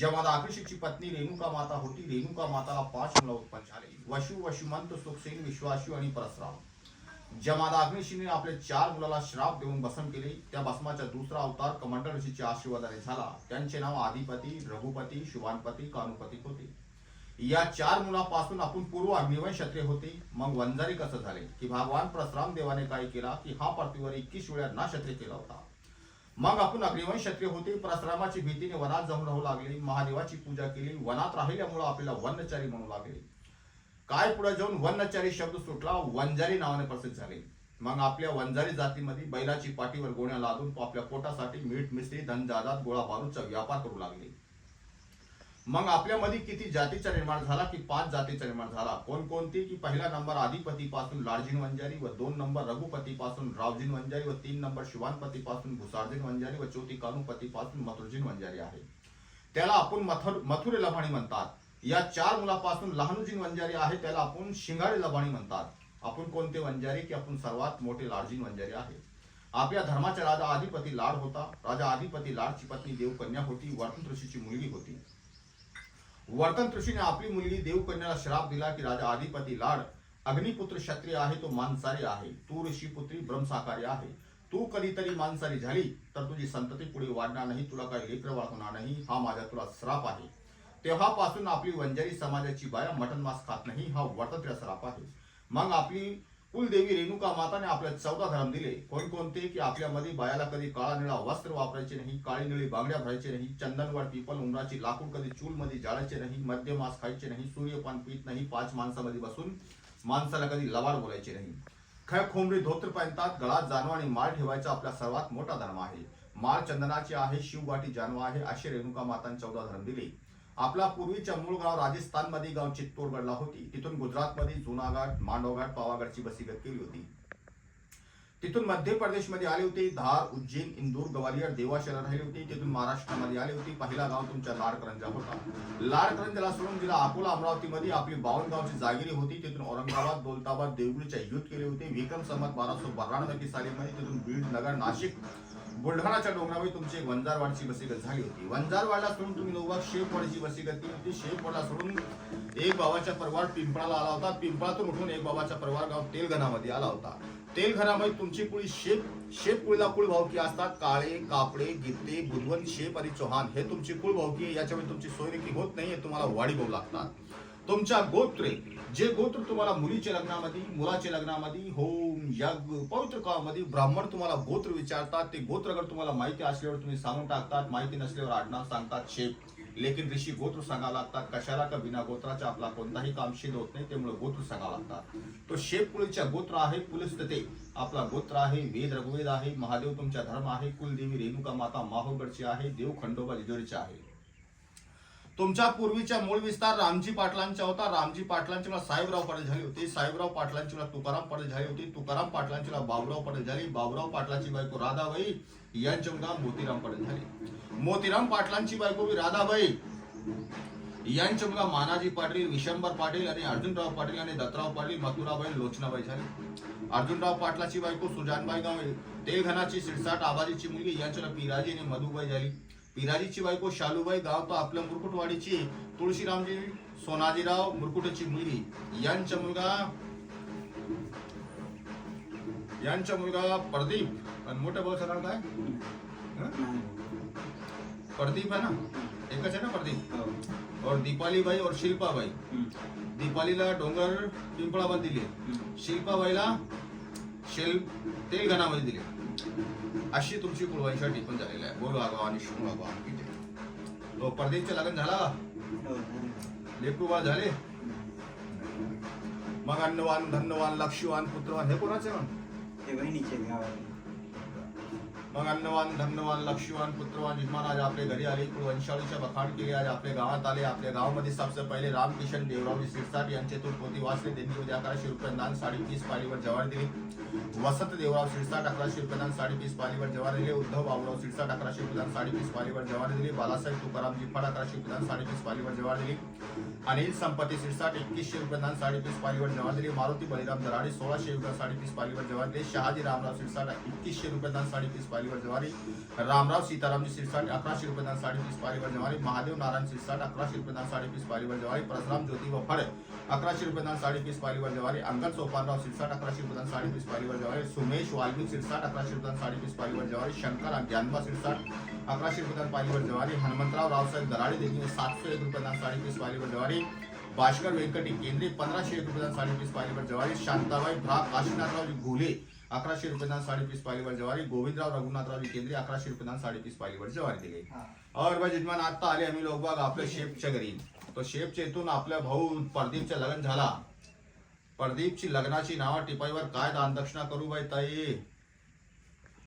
जेव्हा दाकृषीची पत्नी रेणुका माता होती रेणुका माताला पाच मुलं उत्पन्न झाले. वशु वशुमंत सुखसेन विश्वासू आणि परसराम. जेव्हा दाग्निशीने आपल्या चार मुलाला श्राप देऊन भस्म केले त्या भस्माचा दुसरा अवतार कमांडर ऋषीच्या आशीर्वादाने झाला. त्यांचे नाव आदिपती रघुपती शुभानपती कानुपती होते. या चार मुलापासून आपण पूर्व अग्निवय क्षत्रिय होते. मग वंजारी कसं झाले? की भगवान परसराम देवाने काय केला? की हा पृथ्वीवर एकवीस वेळा ना क्षत्रिय केला होता. मग आपण अग्निवय क्षत्रिय होते परशुरामाची भीतीने वनात जाऊन राहू लागले महादेवाची पूजा केली वनात राहिल्यामुळे आपल्याला वनचारी म्हणू लागले. काय पुढे जाऊन वनचारी शब्द सुटला? वंजारी नावाने प्रसिद्ध झाले. मग आपल्या वंजारी जातीमध्ये बैलाची पाठीवर गोण्या लादून तो आपल्या पोटासाठी मीठ मिसळी धनजादात गोळा बारूदचा व्यापार करू लागले. मग आपल्यामध्ये किती जातीचा निर्माण झाला की पाच जातीचा निर्माण झाला? कोणकोणती? की पहिला नंबर आदिपती पासून वंजारी व दोन नंबर रघुपती पासून रावजीन वंजारी व तीन नंबर शिवानपती पासून भुसारजीन वंजारी व चौथी कानुपती पासून मथुरजीन वंजारी आहे. त्याला आपण मथुर मथुरे लभाणी म्हणतात. या चार मुलापासून लहानुजीन वंजारी आहे त्याला आपण शिंगाडे लभाणी म्हणतात. आपण कोणते वंजारी? की आपण सर्वात मोठे लालजीन वंजारी आहे. आपल्या धर्माचा राजा आदिपती लाड होता. राजा आदिपती लाडची पत्नी देवकन्या होती. वर्तन ऋषीची मुलगी होती. वर्तन ऋषीने आपली मुलगी देवकन्याला श्राप दिला की राजा आदिपती लाड अग्निपुत्र क्षत्रिय आहे तो मांसारी आहे. तू ऋषी पुत्री ब्रह्मसाकारी आहे. तू कधीतरी मांसारी झाली तर तुझी संतती पुढे वाढणार नाही तुला काही लेकर वाढवणार नाही हा माझा तुला श्राप आहे. तेव्हापासून आपली वंजारी समाजाची बाया मटन मांस खात नाही हा वर्तत्र श्राप आहे. मग आपली कुलदेवी रेणुका माताने आपल्या चौदा धर्म दिले. कोणकोणते की आपल्यामध्ये बायाला कधी काळा निळा वस्त्र वापरायचे नाही काळी निळी बांगड्या भरायचे नाही चंदनवाड पिपल उमराची लाकूड कधी चूलमध्ये जाळायचे नाही मद्य मांस खायचे नाही सूर्यपान पीत नाही पाच माणसामध्ये बसून माणसाला कधी लवाड बोलायचे नाही. खय खोंबरी धोत्र पाहतात गळात जानवा आणि माळ ठेवायचा आपला सर्वात मोठा धर्म आहे. माळ चंदनाचे आहे शिवगाठी जानवा आहे असे रेणुका मातांनी चौदा धर्म दिले. आपला पूर्वीच्या मूळ गाव राजस्थानमध्ये गाव चित्तोडगडला होती. तिथून गुजरात मध्ये जुनागड मांडवगड पावागडची वसीगत केली होती. तिथून मध्य प्रदेशमध्ये आले होते. धार उज्जैन इंदूर ग्वालियर देवाशाला राहिले होते. तिथून महाराष्ट्रामध्ये आले होते. पहिला गाव तुमच्या लाडकरंजा होता. लाडकरंजाला सोडून जिल्हा अकोला अमरावतीमध्ये आपली बावन गावची जागिरी होती. तिथून औरंगाबाद दौलताबाद देवगुडीच्या युद्ध केले होते. विक्रम संमत बाराशे बाराणवे सालीमध्ये तिथून बीड नगर नाशिक बुलढाणाच्या डोंगरावर तुमची एक वंजारवाडची वसीगत झाली होती. वंजारवाडला सोडून तुम्ही नोबा शेपवाडची वसीगत केली होती. शेपवाडला सोडून एक बाबाचा परिवार पिंपळाला आला होता. पिंपळातून उठून एक बाबाचा परिवार गाव तेलगणामध्ये आला होता. तेलघणामध्ये तुमची कुळी शेप शेप कुळीला कुळ भावकी असतात. काळे कापडे गित्ते बुधवन शेप आणि चौहान हे तुमची कुळ भावकी याच्यामुळे तुमची सोयरेकी होत नाहीये तुम्हाला वाढी भाऊ लागतात. तुमच्या गोत्रे जे गोत्र तुम्हाला मुलीच्या लग्नामध्ये मुलाच्या लग्नामध्ये होम यज्ञ पवित्र काळामध्ये ब्राह्मण तुम्हाला गोत्र विचारतात. ते गोत्र अगर तुम्हाला माहिती असल्यावर तुम्ही सांगून टाकतात. माहिती नसल्यावर आडनाव सांगतात. शेप लेकिन ऋषी गोत्र सांगावं लागतात. कशाला? का बिना गोत्राचा आपला कोणताही काम सिद्ध होत नाही त्यामुळे गोत्र सांगावं लागतात. तो शेपकुळीच्या गोत्र आहे पुलिस ते. आपला गोत्र आहे वेद रघुवेद आहे महादेव तुमचा धर्म आहे कुलदेवी रेणुका माता माहोगडची आहे देव खंडोबा जिजोरीचे आहे. तुमच्या पूर्वीच्या मूळ विस्तार रामजी पाटलांचा होता. रामजी पाटलांची मला साहेबराव पाटील झाली होती. साहेबराव पाटलांची मला तुकाराम पाटील झाली होती. तुकाराम पाटलांची मला बाबुराव पाटील झाली. बाबुराव पाटलांची बायको राधाबाई यांची मुलगा मोतीराम पाटील झाली. मोतीराम पाटलांची बायको राधाबाई. यांचे मुलगा मानाजी पाटील विशंबर पाटील आणि अर्जुनराव पाटील आणि दत्तराव पाटील मथुराबाई लोचनाबाई झाली. अर्जुनराव पाटलाची बायको सुजानबाई गाव तेलघनाची सिरसाट आबाजीची मुलगी यांच्या पिराजी आणि मधुबाई झाली. पिराजीची बायको शालूबाई गाव तो आपल्या मुरकुटवाडीची तुळशीरामजी सोनाजीराव मुरकुटची मुलगी. यांचा मुलगा यांचा मुलगा प्रदीप. आणि मोठ्या भाऊचं नाव काय? हं? प्रदीप है ना? एकच है ना प्रदीप? और दीपाली बाई और शिल्पा बाई दीपालीला डोंगर पिंपळामध्ये दिले. शिल्पाबाईला शेल तेलघणामध्ये दिले. अशी तुमची कुळवाईसाठी टिपून झालेली आहे. बोल वागवा आणि शिव वागाव तो परदेशचे लग्न झाला? का बाळ झाले? मग अन्नवान धन्यवान लक्ष्मीवान पुत्रवान हे कोणाचे म्हण ते बहिणीचे मग अन्नवान धन्यवान लक्ष्मीवान पुत्रवान जिजमान आज आपले घरी आले वंशाळीच्या बखाण केले आज आपल्या गावात आले आपल्या गावामध्ये सबसे पहिले रामकिशन देवरावजी सिरसाट यांचे तू पोती वाचले त्यांनी उद्या अकराशे रुपये दान साडेतीस पाळीवर जवार दिली. वसंत देवराव सिरसाट अकराशे रुपये दान साडेतीस पीस पालीवर जवारी उद्धव बाबुराव सिरसाट अकराशे रुपये दान साडी पीस पालीवर जवारी दिली. बालासाहेब तुकारामजी फड अकराशे रुपये दान साडेतीस पीस पालीवर दिली. अनिल संपत्ती सिरसाट एकवीसशे रुपये दान साडेतीस पीस पालीवर जवारी दिली. मारुती बलिराम दराडे सोळाशे रुपये साडी पीस पालीवर जवारी शहाजी रामराव सिरसाट एकवीसशे रुपये दान साडी पीस पालीवर जवारी रामराव सीतारामजी शिरसाट अकराशे रुपये साडेतीस साडी पीस जवारी महादेव नारायण शिरसाट अकराशे रुपये साडेतीस साडी पीस जवारी परशुराम ज्योती व फड अकराशे रुपये साडेतीस साडी पीस पालीवर जवारी अंगण सोपानराव शिरसाट अकराशे रुपये साडेतीस साडी पीस जवारी सुमेश वाल्मिक शिरसाट अकराशे रुपये साडेतीस साडी पीस जवारी शंकर ज्ञानबा शिरसाट अकराशे रुपये दान पालीवर जवारी हनुमंतराव रावसाहेब दराडे देखील सातशे एक रुपये साडेतीस साडी पीस जवारी भास्कर व्यंकटी केंद्रे पंधराशे एक रुपये साडेतीस साडी पीस जवारी शांताबाई भ्रा काशीनाथराव घोले अकराशे रुपये दान साडी पीस पालीवर जवारी. गोविंदराव रघुनाथराव केंद्रे अकराशे रुपये दान साडी पीस पालीवर जवारी दिली. और भाई जजमान आता आले आम्ही लोक बघ आपल्या शेफच्या घरी. तो शेफच्या इथून आपल्या भाऊ प्रदीपचं लग्न झाला. प्रदीपची लग्नाची नावा टिपाईवर काय दान दक्षिणा करू बाई ताई?